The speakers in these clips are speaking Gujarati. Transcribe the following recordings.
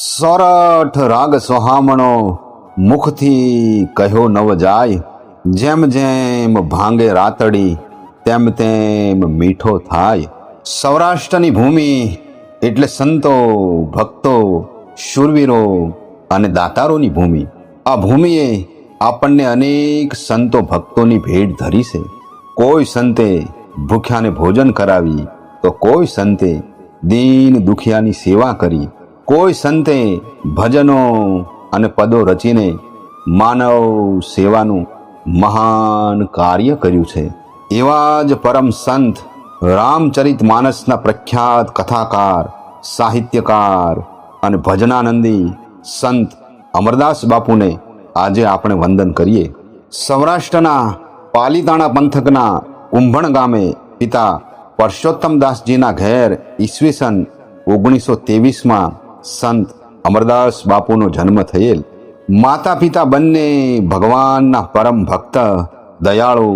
સોરઠ રાગ સોહામણો મુખથી કહ્યો નવ જાય જેમ જેમ ભાંગે રાતડી, તેમ તેમ મીઠો થાય. સૌરાષ્ટ્રની ભૂમિ એટલે સંતો, ભક્તો, શૂરવીરો અને દાતારોની ભૂમિ. આ ભૂમિએ આપણને અનેક સંતો ભક્તોની ભેટ ધરી છે. કોઈ સંતે ભૂખ્યાને ભોજન કરાવી, તો કોઈ સંતે દીન દુખિયાની સેવા કરી કોઈ સંતે ભજનો અને પદો રચીને માનવ સેવાનું મહાન કાર્ય કર્યું છે. એવા જ પરમ સંત રામચરિત માનસના પ્રખ્યાત કથાકાર, સાહિત્યકાર અને ભજનાનંદી સંત અમરદાસ બાપુને આજે આપણે વંદન કરીએ. સૌરાષ્ટ્રના પાલીતાણા પંથકના કુંભણ ગામે પિતા પરસોત્તમદાસજીના ઘેર ઈસવીસન ઓગણીસો ત્રેવીસમાં સંત અમરદાસ બાપુનો જન્મ થયેલ. માતા પિતા બંને ભગવાનના પરમ ભક્ત, દયાળુ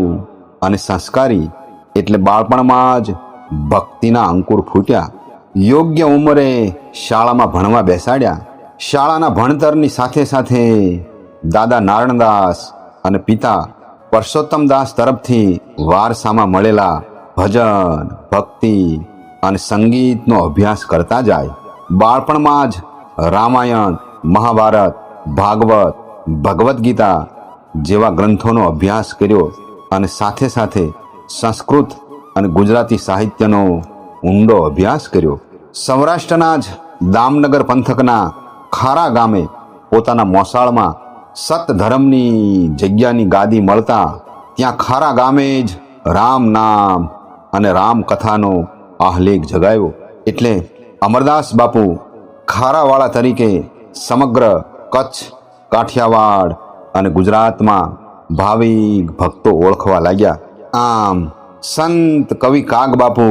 અને સંસ્કારી એટલે બાળપણમાં જ ભક્તિના અંકુર ફૂટ્યા. યોગ્ય ઉંમરે શાળામાં ભણવા બેસાડ્યા. શાળાના ભણતરની સાથે સાથે દાદા નારણદાસ અને પિતા પરસોત્તમદાસ તરફથી વારસામાં મળેલા ભજન, ભક્તિ અને સંગીતનો અભ્યાસ કરતા જાય. બાળપણમાં જ રામાયણ, મહાભારત, ભાગવત ભગવદ્ ગીતા જેવા ગ્રંથોનો અભ્યાસ કર્યો અને સાથે સાથે સંસ્કૃત અને ગુજરાતી સાહિત્યનો ઊંડો અભ્યાસ કર્યો. સૌરાષ્ટ્રના જ દામનગર પંથકના ખારા ગામે પોતાના મોસાળમાં સત ધર્મની જગ્યાની ગાદી મળતા ત્યાં ખારા ગામે જ રામ નામ અને રામ કથાનો આહલેખ જગાવ્યો એટલે અમરદાસ બાપુ, ખારાવાળા તરીકે સમગ્ર કચ્છ, કાઠિયાવાડ અને ગુજરાતમાં ભાવિક ભક્તો ઓળખવા લાગ્યા. આમ સંત કવિ કાગ બાપુ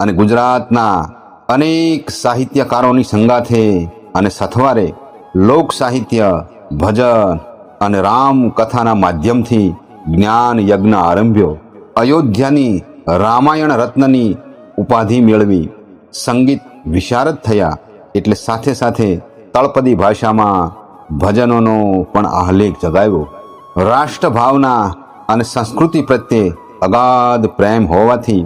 અને ગુજરાતના અનેક સાહિત્યકારોની સંગાથે અને સથવારે લોક સાહિત્ય, ભજન અને રામ કથાના માધ્યમથી જ્ઞાન યજ્ઞ આરંભ્યો. અયોધ્યાની રામાયણ રત્નની ઉપાધિ મેળવી સંગીત વિશારદ થયા એટલે સાથે સાથે તળપદી ભાષામાં ભજનોનો પણ આહલેખ જગાવ્યો. રાષ્ટ્રભાવના અને સંસ્કૃતિ પ્રત્યે અગાધ પ્રેમ હોવાથી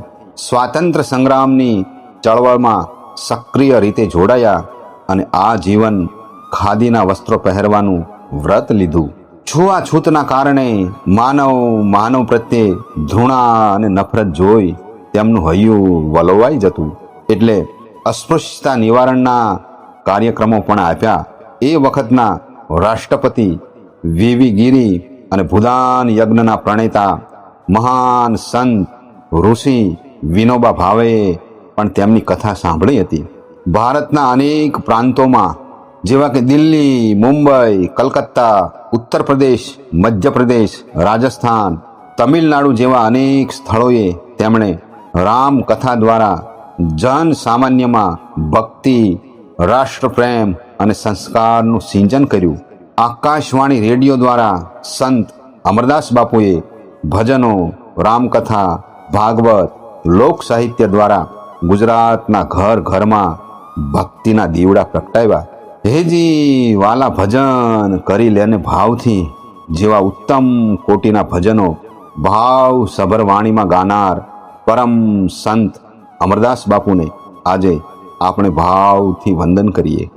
સ્વાતંત્ર્ય સંગ્રામની ચળવળમાં સક્રિય રીતે જોડાયા અને આ જીવન ખાદીના વસ્ત્રો પહેરવાનું વ્રત લીધું. છૂઆછૂતના કારણે માનવ માનવ પ્રત્યે ધૃણા અને નફરત જોઈ તેમનું હૈયું વલોવાઈ જતું. એટલે અસ્પૃશ્યતા નિવારણના કાર્યક્રમો પણ આપ્યા. એ વખતના રાષ્ટ્રપતિ વીવી ગીરી અને ભૂદાન યજ્ઞના પ્રણેતા મહાન સંત ઋષિ વિનોબા ભાવેએ પણ તેમની કથા સાંભળી હતી. ભારતના અનેક પ્રાંતોમાં, જેવા કે દિલ્હી, મુંબઈ, કલકત્તા ઉત્તર પ્રદેશ મધ્યપ્રદેશ, રાજસ્થાન, તમિલનાડુ જેવા અનેક સ્થળોએ તેમણે રામકથા દ્વારા જન સામાન્યમાં ભક્તિ, રાષ્ટ્રપ્રેમ અને સંસ્કારનું સિંચન કર્યું. આકાશવાણી રેડિયો દ્વારા સંત અમરદાસ બાપુએ ભજનો, રામકથા, ભાગવત, લોક સાહિત્ય દ્વારા ગુજરાતના ઘર ઘરમાં ભક્તિના દીવડા પ્રગટાવ્યા. હેજી વાલા ભજન કરી લેને ભાવથી જેવા ઉત્તમ કોટીના ભજનો ભાવ સભર વાણીમાં ગાનાર પરમ સંત અમરદાસ બાપુને આજે આપણે ભાવથી વંદન કરીએ.